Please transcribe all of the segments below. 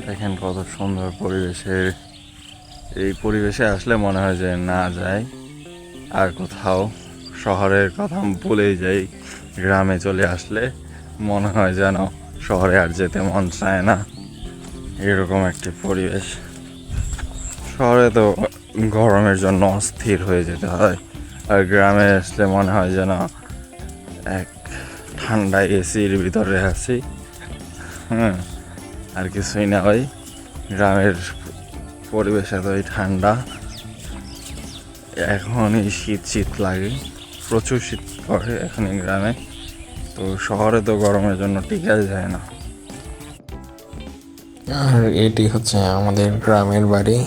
দেখেন কত সুন্দর পরিবেশের এই পরিবেশে আসলে মনে হয় যে না যায় আর কোথাও শহরের কথা ভুলেই যাই, গ্রামে চলে আসলে মনে হয় যেন শহরে আর যেতে মন চায় না। এরকম একটি পরিবেশ। শহরে তো গরমের জন্য অস্থির হয়ে যেতে হয়, আর গ্রামে আসলে মনে হয় যেন এক ঠান্ডা এসির ভিতরে আছি। হ্যাঁ আর কিছুই না ওই গ্রামের পরিবেশ এতই ঠান্ডা। এখনই শীত শীত লাগে। প্রচুর শীত পড়ে এখন এই গ্রামে। তো শহরে তো গরমের জন্য টিকা যায় না। আর এটি হচ্ছে আমাদের গ্রামের বাড়ি।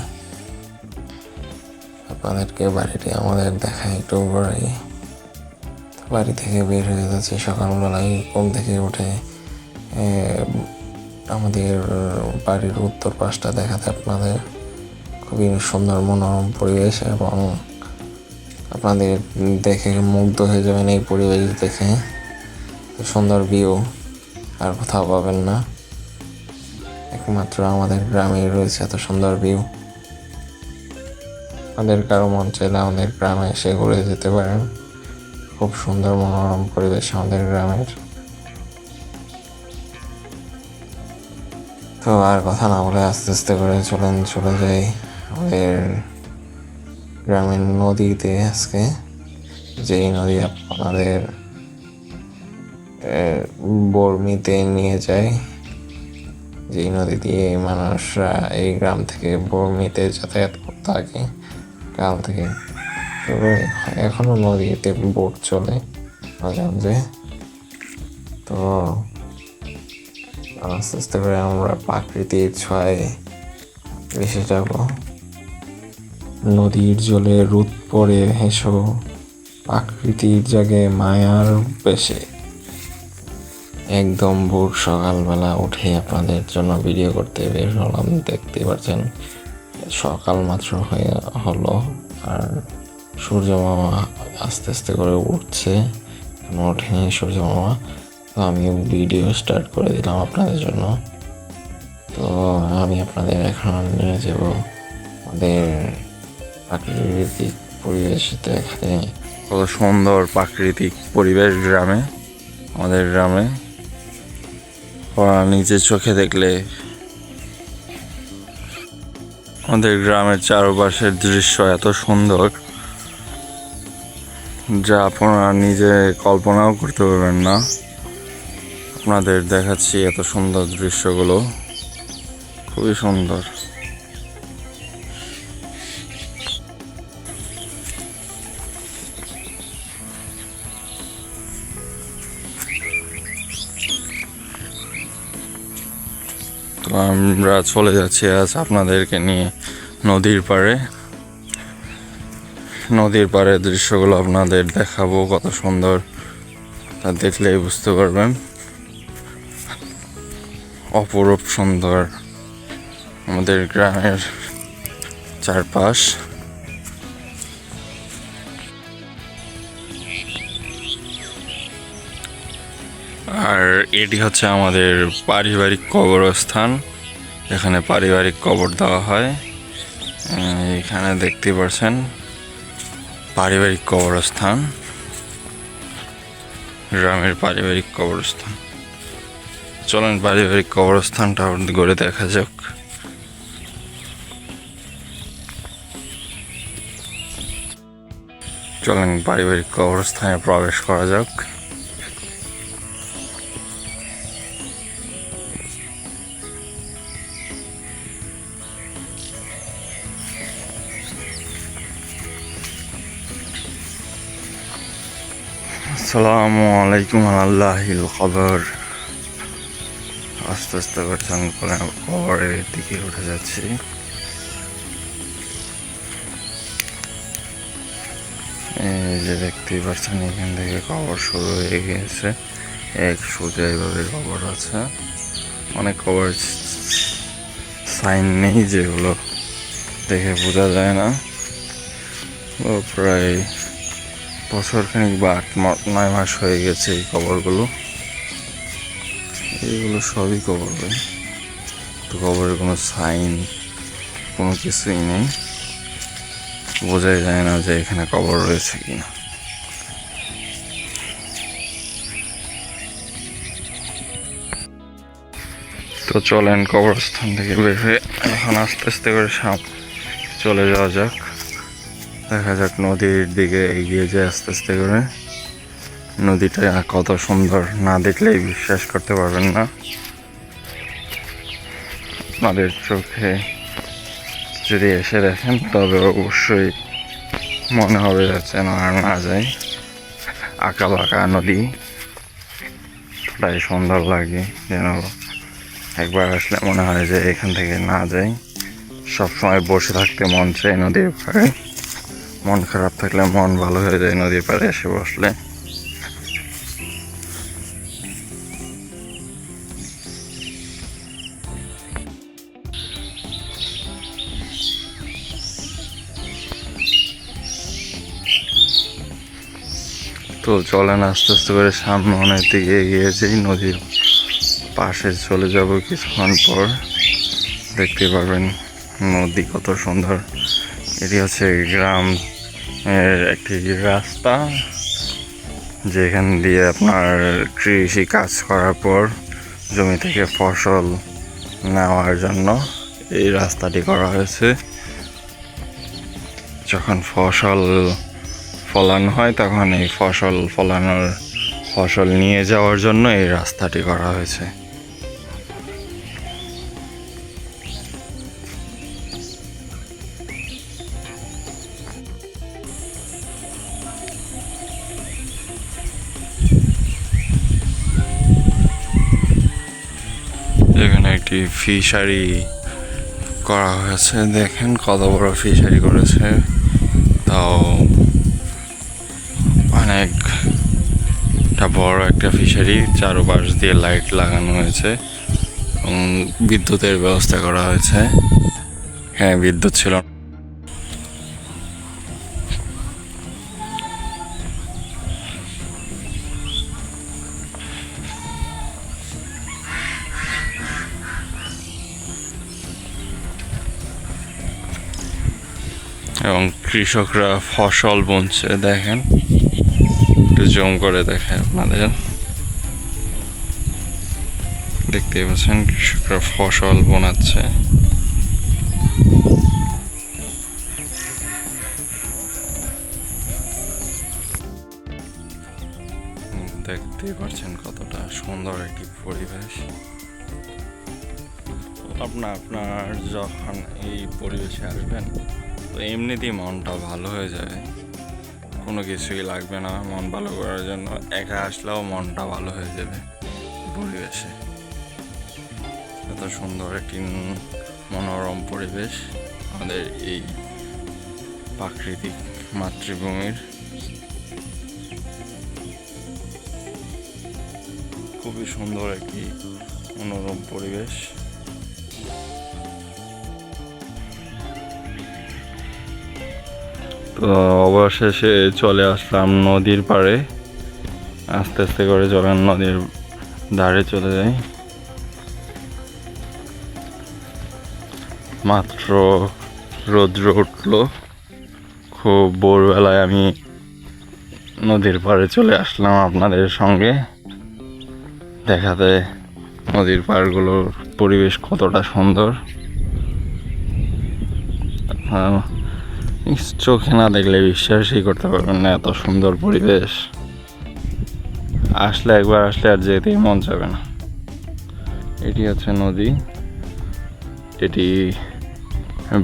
আপনাদেরকে বাড়িটি আমাদের দেখা একটু পরে বাড়ি থেকে বের হয়ে যাচ্ছি সকালবেলায়। ঘুম থেকে উঠে আমাদের বাড়ির উত্তর পাশটা দেখাতে আপনাদের খুবই সুন্দর মনোরম পরিবেশ এবং আপনাদের দেখে মুগ্ধ হয়ে যাবেন এই পরিবেশ দেখে। সুন্দর ভিউ আর কোথাও পাবেন না। একমাত্র আমাদের গ্রামেই রয়েছে এত সুন্দর ভিউ আমাদের কারও মন চাইলে আমাদের গ্রামে এসে ঘুরে যেতে পারেন। খুব সুন্দর মনোরম পরিবেশ আমাদের গ্রামের। তো আর কথা না বলে আস্তে আস্তে করে চলেন, চলে যাই আমাদের গ্রামের নদীতে আজকে। যেই নদী আপনাদের বর্মিতে নিয়ে যায়। যেই নদী দিয়ে মানুষরা এই গ্রাম থেকে বর্মিতে যাতায়াত করতে থাকে কাল থেকে তবে এখনও নদীতে বোট চলে মাঝে মাঝে। তো আস্তে আস্তে করে আমরা প্রাকৃতিক ছয়। ভেসে যাব। নদীর জলে রোদ পড়ে হেসো। প্রাকৃতির জায়গায় মায়ার বেশে। একদম ভোর সকালবেলা উঠে আপনাদের জন্য ভিডিও করতে বের হলাম। দেখতে পাচ্ছেন, সকাল মাত্র হয়ে হলো। আর সূর্য মামা আস্তে আস্তে করে উঠছে। ওঠেনি সূর্য মামা তো আমি ভিডিও স্টার্ট করে দিলাম আপনাদের জন্য। তো আমি আপনাদের এখন নিয়ে যাব আমাদের প্রাকৃতিক পরিবেশ দেখাতে কত সুন্দর প্রাকৃতিক পরিবেশ গ্রামে, আমাদের গ্রামে। নিজের চোখে দেখলে আমাদের গ্রামের চারপাশের দৃশ্য এত সুন্দর, যা আপনারা নিজে কল্পনাও করতে পারবেন না। আপনাদের দেখাচ্ছি এত সুন্দর দৃশ্যগুলো। খুবই সুন্দর। তো আমরা চলে যাচ্ছি আজ আপনাদেরকে নিয়ে নদীর পাড়ে। নদীর পাড়ের দৃশ্যগুলো আপনাদের দেখাবো কত সুন্দর। তা দেখলেই বুঝতে পারবেন। অপরূপ সুন্দর আমাদের গ্রামের চারপাশ। আর এটি হচ্ছে আমাদের পারিবারিক কবরস্থান। এখানে পারিবারিক কবর দেওয়া হয়। এখানে দেখতে পাচ্ছেন পারিবারিক কবরস্থান। গ্রামের পারিবারিক কবরস্থান। চলেন পারিবারিক কবরস্থানটা গড়ে দেখা যাক। চলেন পারিবারিক কবরস্থানে প্রবেশ করা যাক। আসসালামু আলাইকুম আল্লাহিল খবর। আস্তে আস্তে করছেন খবরের দিকে উঠে যাচ্ছি। এই যে দেখতেই পাচ্ছেন, এখান থেকে খবর শুরু হয়ে গিয়েছে। এক সোজা এইভাবে খবর আছে। অনেক খবর সাইন নেই যেগুলো দেখে বোঝা যায় না। ও, প্রায় বছরখানিক বা আট নয় মাস হয়ে গেছে এই কবরগুলো। এইগুলো সবই কবর ভাই। তো কবরের কোনো সাইন কোনো কিছুই নেই। বোঝাই যায় না যে এখানে কবর রয়েছে কিনা। তো চলেন কবরস্থান থেকে বের হয়ে এখন আস্তে আস্তে করে সাপ চলে যাওয়া যাক। দেখা যাক নদীর দিকে এগিয়ে যায় আস্তে আস্তে করে। নদীটা কত সুন্দর না দেখলেই বিশ্বাস করতে পারবেন না। আপনাদের চোখে যদি এসে দেখেন, তবে অবশ্যই মনে হবে যেন আর না যায় আঁকা বাঁকা নদী, তাই সুন্দর লাগে যেন একবার আসলে মনে হয় যে এখান থেকে না যাই। সবসময় বসে থাকতে মন চায় নদীর পাড়ে। মন খারাপ থাকলে মন ভালো হয়ে যায় নদীর পাড়ে এসে বসলে। তো চলেন আস্তে আস্তে করে সামনে অনেক দিকে এগিয়ে যাই নদীর পাশে চলে যাব কিছুক্ষণ পর। দেখতে পাবেন নদী কত সুন্দর। এটি হচ্ছে গ্রাম এর একটি রাস্তা, যেখান দিয়ে আপনার কৃষি কাজ করার পর জমি থেকে ফসল নেওয়ার জন্য এই রাস্তাটি করা হয়েছে। যখন ফসল ফলানো হয়, তখন এই ফসল ফলানোর ফসল নিয়ে যাওয়ার জন্য এই রাস্তাটি করা হয়েছে। এখানে একটি ফিশারি করা হয়েছে। দেখেন কত বড় ফিশারি করেছে। তাও একটা বড় একটা ফিশারি চারোপাশ দিয়ে লাইট লাগানো হয়েছে এবং বিদ্যুতের ব্যবস্থা করা হয়েছে। হ্যাঁ বিদ্যুৎ ছিল। এবং কৃষকরা ফসল বুনছে, দেখেন। একটু জম করে দেখায় আপনাদের। দেখতেই পাচ্ছেন কৃষকরা ফসল বোনাচ্ছে। হুম, দেখতেই পাচ্ছেন কতটা সুন্দর একটি পরিবেশ। আপনার আপনার যখন এই পরিবেশে আসবেন তো এমনিতেই মনটা ভালো হয়ে যাবে। কোনো কিছুই লাগবে না, মন ভালো করার জন্য। একা আসলেও মনটা ভালো হয়ে যাবে পরিবেশে। এত সুন্দর একটি মনোরম পরিবেশ আমাদের এই প্রাকৃতিক মাতৃভূমির। খুবই সুন্দর একটি মনোরম পরিবেশ। তো অবশেষে চলে আসলাম নদীর পাড়ে। আস্তে আস্তে করে চলেন নদীর ধারে চলে যাই। মাত্র রৌদ্র উঠল। খুব ভোরবেলায় আমি নদীর পাড়ে চলে আসলাম আপনাদের সঙ্গে। দেখাতে নদীর পাড়গুলোর পরিবেশ কতটা সুন্দর। চোখে না দেখলে বিশ্বাসই করতে পারবেন না, এত সুন্দর পরিবেশ। আসলে একবার আসলে আর যেতেই মন যাবে না। এটি হচ্ছে নদী। এটি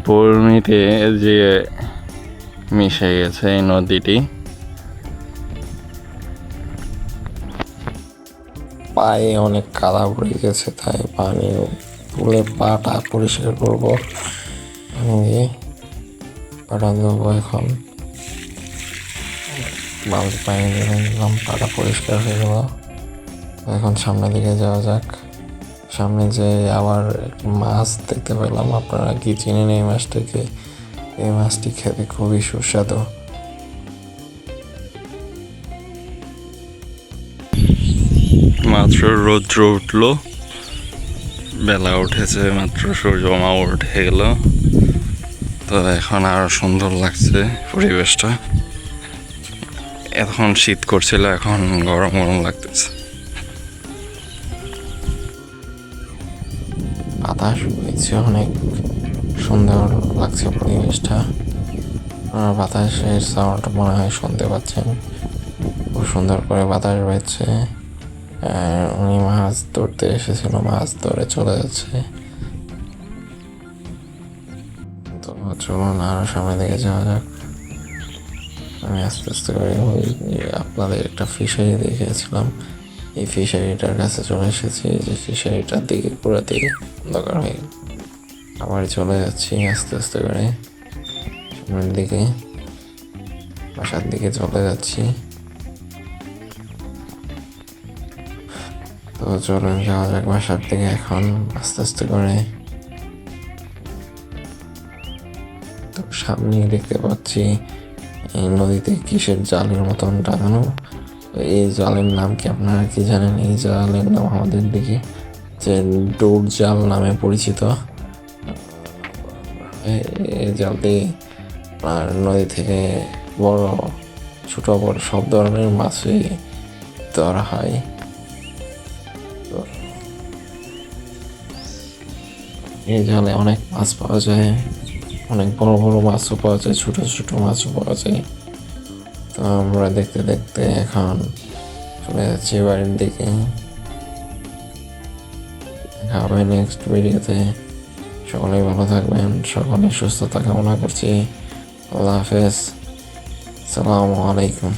বর্মিতে যে মিশে গেছে এই নদীটি। পায়ে অনেক কাদা পড়ে গেছে, তাই পানি তুলে পাটা পরিষ্কার করব। দেবো এখন বালতি পানি দিয়ে দিলাম পাটা পরিষ্কার হয়ে গেল। এখন সামনের দিকে যাওয়া যাক। সামনে যে আবার মাছ দেখতে পেলাম, আপনারা কি চিনেন এই মাছটাকে? এই মাছটি খেতে খুবই সুস্বাদু। মাত্র রৌদ্র উঠল। বেলা উঠেছে, মাত্র সূর্য মা উঠে গেল। তো এখন আরও সুন্দর লাগছে পরিবেশটা। এখন শীত করছিল, এখন গরম গরম লাগতেছে। বাতাস বইছে অনেক, সুন্দর লাগছে পরিবেশটা। বাতাসের সাউন্ড মনে হয় শুনতে পাচ্ছেন। খুব সুন্দর করে বাতাস আর উনি মাছ ধরতে এসেছিল, মাছ ধরে চলে যাচ্ছে। চলুন, আরও সামনে দিকে যাওয়া যাক। আমি আস্তে আস্তে করে ওই আপনাদের একটা ফিশারি দেখিয়েছিলাম। এই ফিশারিটার কাছে চলে এসেছি, যে ফিশারিটার দিকে পুরো দিকে অন্ধকার হয়ে। আবার চলে যাচ্ছি আস্তে আস্তে করে। সামনের দিকে, বাসার দিকে চলে যাচ্ছি। তো চলুন, যাওয়া যাক বাসার দিকে এখন, আস্তে আস্তে করে। সামনে দেখতে পাচ্ছি, এই নদীতে কিসের জালের মতন টাঙানো এই জালের নাম কি আপনারা কি জানেন? এই জালের নাম আমাদের দিকে যে ডোর জাল নামে পরিচিত। এই এই জাল দিয়ে আর নদী থেকে বড়, ছোট বড় সব ধরনের মাছই ধরা হয়। এই জালে অনেক মাছ পাওয়া যায়। অনেক বড় বড় মাছও পাওয়া যায়, ছোট ছোট মাছও পাওয়া যায়। তো আমরা দেখতে দেখতে এখন চলে যাচ্ছি বাড়ির দিকে। হবে নেক্সট ভিডিওতে সকলেই ভালো থাকবেন, সকলে সুস্থতা কামনা করছি। আল্লাহ হাফেজ। সালামু আলাইকুম।